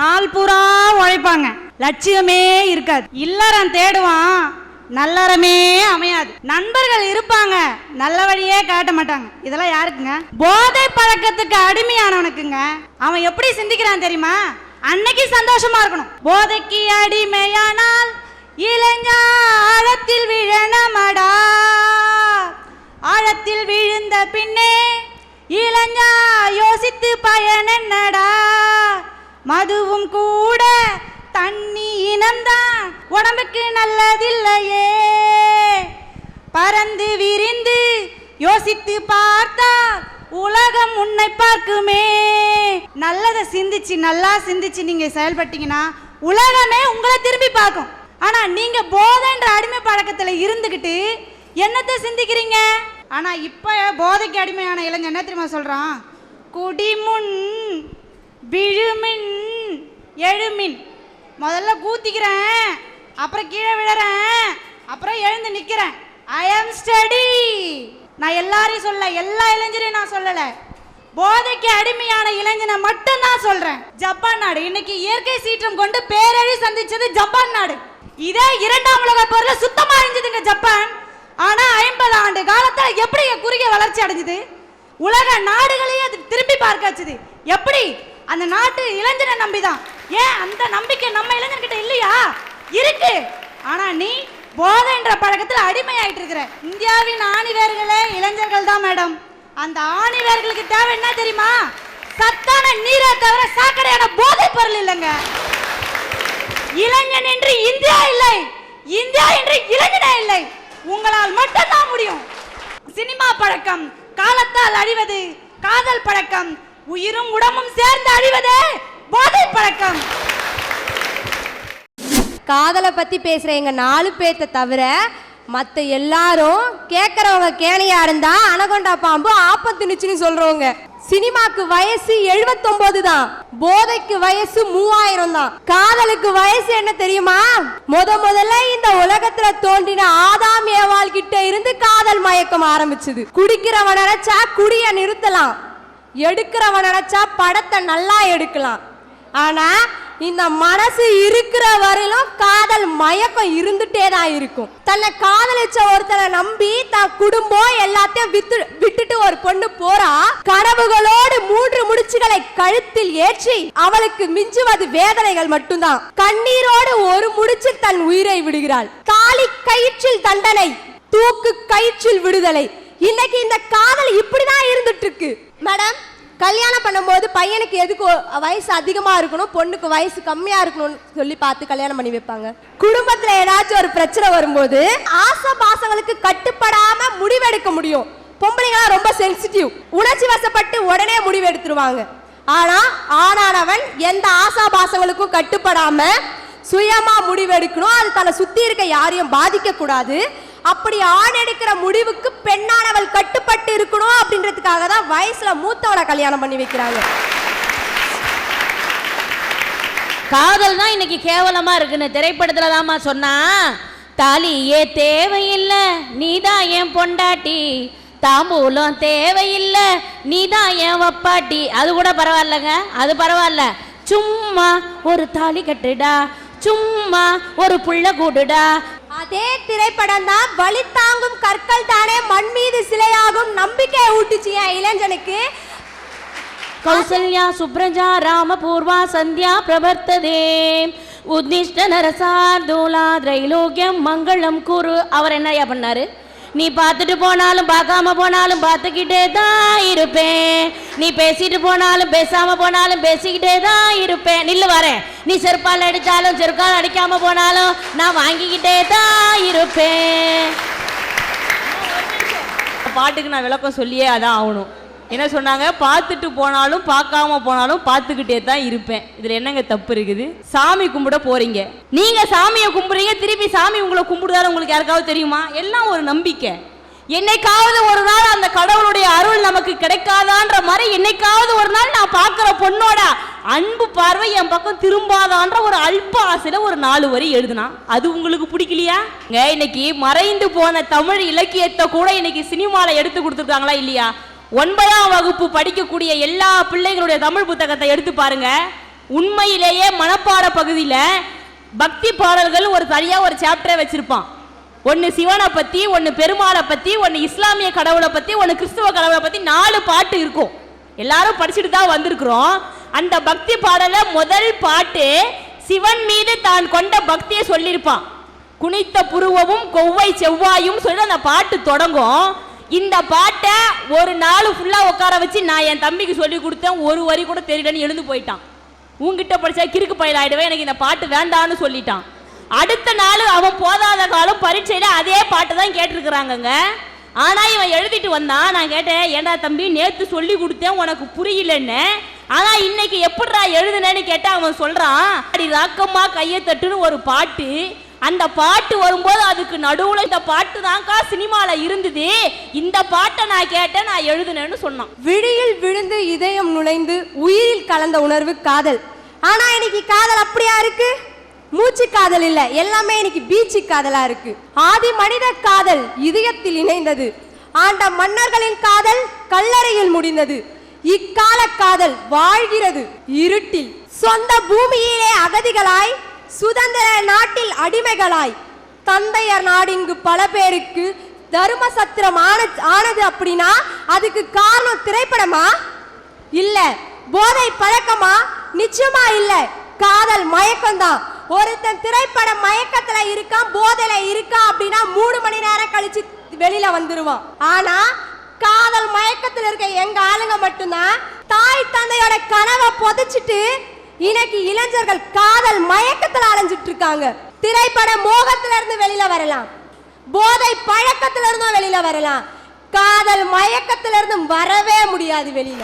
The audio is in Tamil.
நாள் பூரா உழைப்பாங்க. லட்சியமே இருக்காது. இல்லறம் தேடுவான் நல்லறமே அமையாது. நண்பர்கள் இருப்பாங்க நல்ல வழியே காட்ட மாட்டாங்க. இதெல்லாம் யாருக்குங்க? போதை பழக்கத்துக்கு அடிமையானவனுக்குங்க. அவன் எப்படி சிந்திக்கிறான் தெரியுமா? அன்னைக்கு சந்தோஷமா இருக்கணும். போதைக்கு அடிமையானால் இளைஞாழத்தில் விழணமடா. ஆழத்தில் விழுந்த பின்னே இளைஞா யோசித்து பயன் என்னடா மதுவும் கூட தண்ணி இனம்தான். உடம்புக்கு நல்லதில்லையே. பறந்து விரிந்து யோசித்து பார்த்தா உலகம் உன்னை பார்க்குமே. நல்லதை சிந்திச்சு நல்லா சிந்திச்சு நீங்க செயல்பட்டீங்கன்னா உலகமே உங்களை திரும்பி பார்க்கும். ஆனா நீங்க போதைன்ற அடிமை பழக்கத்துல இருந்துகிட்டு என்னத்தை சிந்திக்கிறீங்க? ஆனா இப்ப போதைக்கு அடிமையான இளைஞன் என்ன தெரியுமா சொல்றான்? குடிமுன் விழுமின் எழுமின். முதல்ல கூத்திக்கிறேன் அப்புறம் கீழே விழறேன் அப்புறம் எழுந்து நிக்கிறேன். ஐ ஆம் ஸ்டடி நான் எல்லாரையும் சொல்ல எல்லா இளைஞரையும் நான் சொல்லல. போதைக்கு அடிமையான இளைஞனை மட்டும் தான் சொல்றேன். ஜப்பான் நாடு இன்னைக்கு இயற்கை சீற்றம் கொண்டு பேரழி சந்திச்சது ஜப்பான் நாடு. இதே இரண்டாம் உலக போர்ல சுத்தமா அழிஞ்சதுங்க ஜப்பான். ஆனா ஐம்பது ஆண்டு காலத்துல எப்படி குறுகிய வளர்ச்சி அடைஞ்சது? உலக நாடுகளையே அது திரும்பி பார்க்க வச்சது. எப்படி? அந்த நாட்டு இளைஞனை நம்பிதான். ஏன்? அந்த நம்பிக்கை நம்ம இளைஞர்கிட்ட இல்லையா? இருக்கு. ஆனா நீ போதைன்ற பழக்கத்தில் அடிமையாயிட்டு இருக்கிற. இந்தியாவின் ஆணிவேர்களே இளைஞர்கள் தான் மேடம். அந்த ஆணிவேர்களுக்கு தேவை என்ன தெரியுமா? சத்தான நீரை தவிர சாக்கடையான போதை பொருள் இல்லைங்க. இளைஞன் என்று இந்தியா இல்லை. இந்தியா என்று இளைஞனே இல்லை. உங்களால் மட்டும்தான் முடியும். சினிமா பழக்கம் காலத்தால் அழிவது காதல் பழக்கம் உயிரும் உடம்பும் சேர்ந்து அழிவதே போதை பழக்கம். காதலை பத்தி பேசுற எங்க நாலு பேர்த்த தவிர மத்த எல்லாரும் கேக்குறவங்க கேனையா இருந்தா அனகொண்டா பாம்பு ஆப்பம் திணிச்சுன்னு சொல்றவங்க. சினிமாக்கு வயசு 79 தான். போதைக்கு வயசு மூவாயிரம் தான். காதலுக்கு வயசு என்ன தெரியுமா? முத முதல்ல இந்த உலகத்துல தோன்றின ஆதாம் ஏவாள் கிட்ட இருந்து காதல் மயக்கம் ஆரம்பிச்சது. குடிக்கிறவன் நினைச்சா குடிய நிறுத்தலாம். எடுக்கிறவன் நினைச்சா படத்தை நல்லா எடுக்கலாம். ஆனா இந்த மனசு இருக்கிற வரையிலும் காதல் மயக்கம் இருந்துட்டே தான் இருக்கும். தன்னை காதலிச்ச ஒருத்தனை நம்பி தன் குடும்பம் எல்லாத்தையும் வித்து விட்டுட்டு ஒரு பொண்ணு போறா. கனவுகளோடு மூன்று முடிச்சுகளை கழுத்தில் ஏற்றி அவளுக்கு மிஞ்சுவது வேதனைகள் மட்டும்தான். கண்ணீரோடு ஒரு முடிச்சில் தன் உயிரை விடுகிறாள். தாலி கயிற்றில் தண்டனை தூக்கு கயிற்றில் விடுதலை. இன்னைக்கு இந்த காதல் இப்படிதான் இருந்துட்டு இருக்கு. மேடம் கல்யாணம் பண்ணும்போது பையனுக்கு எதுக்கு வயசு அதிகமா இருக்கணும் பொண்ணுக்கு வயசு கம்மியா இருக்கணும்னு சொல்லி பார்த்து கல்யாணம் பண்ணி வைப்பாங்க. குடும்பத்துல ஏதாச்சும் ஒரு பிரச்சனை வரும்போது ஆசை பாசங்களுக்கு கட்டுப்படாம முடிவெடுக்க முடியும். பொம்பளைங்களா ரொம்ப சென்சிட்டிவ் உணர்ச்சி வசப்பட்டு உடனே முடிவு எடுத்துருவாங்க ஆனா ஆணானவன் எந்த ஆசா பாசங்களுக்கும் கட்டுப்படாம சுயமா முடிவெடுக்கணும். அது தன்னை சுத்தி இருக்க யாரையும் பாதிக்க கூடாது அப்படி ஆண் எடுக்கிற முடிவுக்கு பெண்ணானவள் கட்டுப்பட்டு இருக்கணும் அப்படின்றதுக்காக தான் வயசுல மூத்தவளை கல்யாணம் பண்ணி வைக்கிறாங்க. காதல் தான் இன்னைக்கு கேவலமா இருக்குன்னு திரைப்படத்துல தாமா சொன்னா தாலியே தேவையில்லை நீதான் என் பொண்டாட்டி. தாம்பூலம் தேவையில்லை நீதான் என் வப்பாட்டி. அது கூட பரவாயில்லங்க அது பரவாயில்ல. சும்மா ஒரு தாலி கட்டுடா சும்மா ஒரு புள்ள கூடுடா அதே திரைப்படம் தான் வழி தாங்கும் கற்கள் தானே மண் மீது சிலையாகும் நம்பிக்கை ஊட்டுச்சு என் இளைஞனுக்கு. கௌசல்யா சுப்ரஜா ராமபூர்வா சந்தியா பிரவர்த்ததே உத்திஷ்ட நரசார்தூலா திரைலோக்கியம் மங்களம் கூறு அவர் என்ன பண்ணாரு? நீ பார்த்துட்டு போனாலும் பார்க்காம போனாலும் பார்த்துக்கிட்டே தான் இருப்பேன். நீ பேசிட்டு போனாலும் பேசாம போனாலும் பேசிக்கிட்டே தான் இருப்பேன். நில்லு வரேன் நீ செருப்பால் அடித்தாலும் செருக்கால் அடிக்காம போனாலும் நான் வாங்கிக்கிட்டே தான் இருப்பேன். பாட்டுக்கு நான் விளக்கம் சொல்லியே அதான் ஆகணும். என்ன சொன்னாங்க? பார்த்துட்டு போனாலும் பார்க்காம போனாலும் பார்த்துக்கிட்டே தான் இருப்பேன். இதுல என்னங்க தப்பு இருக்குது? சாமி கும்பிட போறீங்க. நீங்க சாமியை கும்பிடுறீங்க திருப்பி சாமி உங்களை கும்பிடுதாரு உங்களுக்கு யாருக்காவது தெரியுமா? எல்லாம் ஒரு நம்பிக்கை. என்னைக்காவது ஒரு நாள் அந்த கடவுளுடைய அருள் நமக்கு கிடைக்காதான்ற மாதிரி என்னைக்காவது ஒரு நாள் நான் பார்க்குற பொண்ணோட அன்பு பார்வை என் பக்கம் திரும்பாதான்ற ஒரு அல்ப ஆசையில் ஒரு நாலு வரி எழுதுனா. அது உங்களுக்கு பிடிக்கலையா? இன்னைக்கு மறைந்து போன தமிழ் இலக்கியத்தை கூட இன்னைக்கு சினிமாவில் எடுத்து கொடுத்துருக்காங்களா இல்லையா? ஒன்பதாம் வகுப்பு படிக்கக்கூடிய எல்லா பிள்ளைகளுடைய தமிழ் புத்தகத்தை எடுத்து பாருங்க. உண்மையிலேயே மனப்பாட பகுதியில் பக்தி பாடல்கள் ஒரு தனியாக ஒரு சாப்டரே வச்சிருப்பான். ஒன்று சிவனை பற்றி ஒன்று பெருமாளை பற்றி ஒன்று இஸ்லாமிய கடவுளை பற்றி ஒன்று கிறிஸ்துவ கடவுளை பற்றி நாலு பாட்டு இருக்கும். எல்லாரும் படிச்சுட்டு தான் வந்திருக்கிறோம். அந்த பக்தி பாடல முதல் பாட்டு சிவன் மீது தான் கொண்ட பக்தியை சொல்லியிருப்பான். குனித்த புருவமும் கொவ்வை செவ்வாயும் சொல்லி அந்த பாட்டு தொடங்கும். இந்த பாட்டை ஒரு நாள் ஃபுல்லாக உட்கார வச்சு நான் என் தம்பிக்கு சொல்லி கொடுத்தேன். ஒரு வரி கூட தெரியலன்னு எழுந்து போயிட்டான். உங்ககிட்ட படித்தா கிறுக்கு பயிலாயிடுவேன். எனக்கு இந்த பாட்டு வேண்டான்னு சொல்லிட்டான். அடுத்த நாள் அவன் போதாத காலம் பரீட்சையில் அதே பாட்டு தான் கேட்டிருக்கிறாங்கங்க. ஆனால் இவன் எழுதிட்டு வந்தான். நான் கேட்டேன் ஏண்டா தம்பி நேற்று சொல்லி கொடுத்தேன் உனக்கு புரியலன்னு. ஆனால் இன்னைக்கு எப்படிடா எழுதுனேன்னு கேட்டால் அவன் சொல்கிறான் அடி ராக்கம்மா கையை தட்டுன்னு ஒரு பாட்டு அந்த பாட்டு வரும்போது அதுக்கு நடுவுல இந்த பாட்டு தான்க்கா சினிமால இருந்தது. இந்த பாட்டை நான் கேட்டேன் நான் எழுதுனேன்னு சொன்னான். விழியில் விழுந்து இதயம் நுழைந்து உயிரில் கலந்த உணர்வு காதல். ஆனா இன்னைக்கு காதல் அப்படியா இருக்கு? மூச்சு காதல் இல்ல எல்லாமே இன்னைக்கு பீச்சு காதலா இருக்கு. ஆதி மனித காதல் இதயத்தில் இணைந்தது. ஆண்ட மன்னர்களின் காதல் கல்லறையில் முடிந்தது. இக்கால காதல் வாழ்கிறது இருட்டில். சொந்த பூமியிலே அகதிகளாய் சுதந்திர நாட்டில் அடிமைகளாய். தந்தையர் நாடிங்கு பல பேருக்கு தர்ம சத்திரம் ஆன ஆனது அப்படின்னா அதுக்கு காரணம் திரைப்படமா? இல்ல. போதை பழக்கமா? நிச்சயமா இல்ல. காதல் மயக்கம் தான் ஒருத்தன் திரைப்படம் மயக்கத்துல இருக்கான் போதையில இருக்கான் அப்படின்னா மூணு மணி நேரம் கழிச்சு வெளியில வந்துருவான். ஆனா காதல் மயக்கத்துல இருக்க எங்க ஆளுங்க மட்டும்தான் தாய் தந்தையோட கனவை புதைச்சிட்டு இன்னைக்கு இளைஞர்கள் காதல் மயக்கத்துல அலைஞ்சிட்டு இருக்காங்க திரைப்பட மோகத்துல இருந்து வெளியில வரலாம். போதை பழக்கத்துல இருந்தும் வெளியில வரலாம். காதல் மயக்கத்துல இருந்து வரவே முடியாது வெளியில.